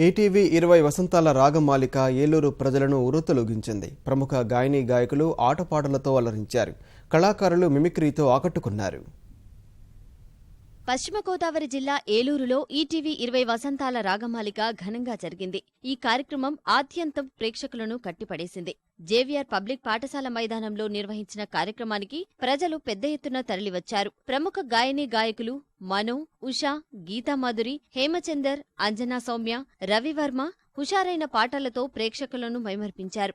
ETV ఇరవై వసంతాల రాగమాలిక ఏలూరు ప్రజలను ఉరుతలొగించింది. ప్రముఖ గాయని గాయకులు ఆటపాటలతో అలరించారు. కళాకారులు మిమిక్రీతో ఆకట్టుకున్నారు. పశ్చిమ గోదావరి జిల్లా ఏలూరులో ఈటీవీ ఇరవై వసంతాల రాగమాలిక ఘనంగా జరిగింది. ఈ కార్యక్రమం ఆద్యంతం ప్రేక్షకులను కట్టిపడేసింది. జేవిఆర్ పబ్లిక్ పాఠశాల మైదానంలో నిర్వహించిన కార్యక్రమానికి ప్రజలు పెద్ద ఎత్తున తరలివచ్చారు. ప్రముఖ గాయని గాయకులు మనో ఉషా గీతామాధురి హేమచందర్ అంజనా సౌమ్య రవివర్మ హుషారైన పాటలతో ప్రేక్షకులను మైమర్పించారు.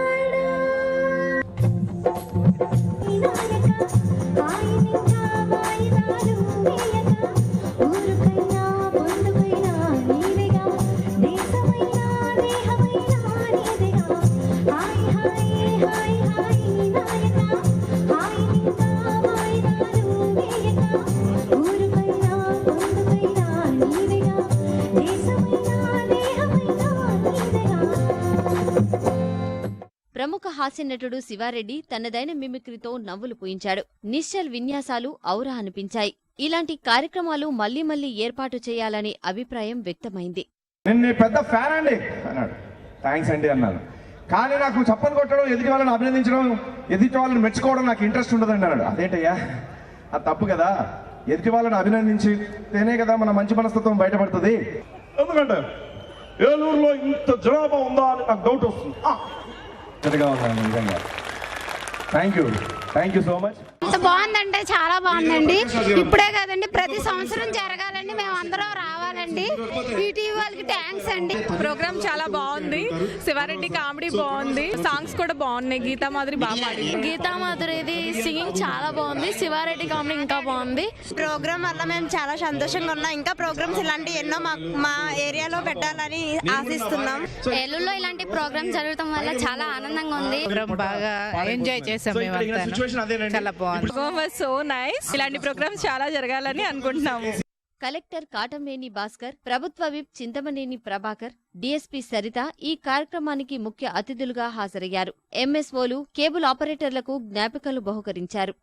ప్రముఖ హాస్య నటుడు శివారెడ్డి తనదైన మిమిక్రీతో నవ్వులు పూయించాడు. నిశ్చల్ విన్యాసాలు ఔరా అనిపించాయి. ఇలాంటి కార్యక్రమాలు మళ్ళీ మళ్ళీ ఏర్పాటు చేయాలనే అభిప్రాయం వ్యక్తమైంది. నేను పెద్ద ఫ్యాన్ అండి అన్నాడు. థ్యాంక్స్ అండి అన్నాను. కానీ నాకు చప్పని కొట్టడం ఎదుటి వాళ్ళని అభినందించడం ఎదుటి వాళ్ళని మెచ్చుకోవడం నాకు ఇంట్రెస్ట్ ఉండదండి అన్నాడు. అదేంటయ్యా? అది తప్పు కదా. ఎదుటి వాళ్ళని అభినందించితేనే కదా మన మంచి మనస్తత్వం బయటపడుతుంది. ఎందుకంటే ఏలూరులో ఇంత జనాభా ఉందా అని నాకు డౌట్ వస్తుంది. ఆ, గట్టిగా ఉన్నాను నిజంగా. Thank you thank you so much ఎంత బాగుందంటే చాలా బాగుందండి. ఇప్పుడే కదండి ప్రతి సంవత్సరం జరగాలండి. మేము అందరం రావాలండి. ఈటీవీ వాళ్ళకి థ్యాంక్స్ అండి. ప్రోగ్రామ్ చాలా బాగుంది. శివారెడ్డి కామెడీ బాగుంది. సాంగ్స్ కూడా బాగున్నాయి. గీతా మాదిరి బాగా పాడింది. గీతా మాధురిది సింగింగ్ చాలా బాగుంది. శివారెడ్డి కామెడీ ఇంకా బాగుంది. ప్రోగ్రామ్ వల్ల మేము చాలా సంతోషంగా ఉన్నాం. ఇంకా ప్రోగ్రామ్స్ ఇలాంటి ఎన్నో మా మా ఏరియాలో పెట్టాలని ఆశిస్తున్నాం. ఏలూరులో ఇలాంటి ప్రోగ్రామ్ జరగడం వల్ల చాలా ఆనందంగా ఉంది. ప్రోగ్రామ్ బాగా ఎంజాయ్ చేసాం చాలా బాగుంది. సో నైస్ ఇలాంటి ప్రోగ్రామ్స్ చాలా జరగాలని అనుకుంటున్నాము. కలెక్టర్ కాటంవేని భాస్కర్ ప్రభుత్వ విప్ చింతమనేని ప్రభాకర్ డీఎస్పీ సరిత ఈ కార్యక్రమానికి ముఖ్య అతిథులుగా హాజరయ్యారు. ఎంఎస్ఓలు కేబుల్ ఆపరేటర్లకు జ్ఞాపికలు బహుకరించారు.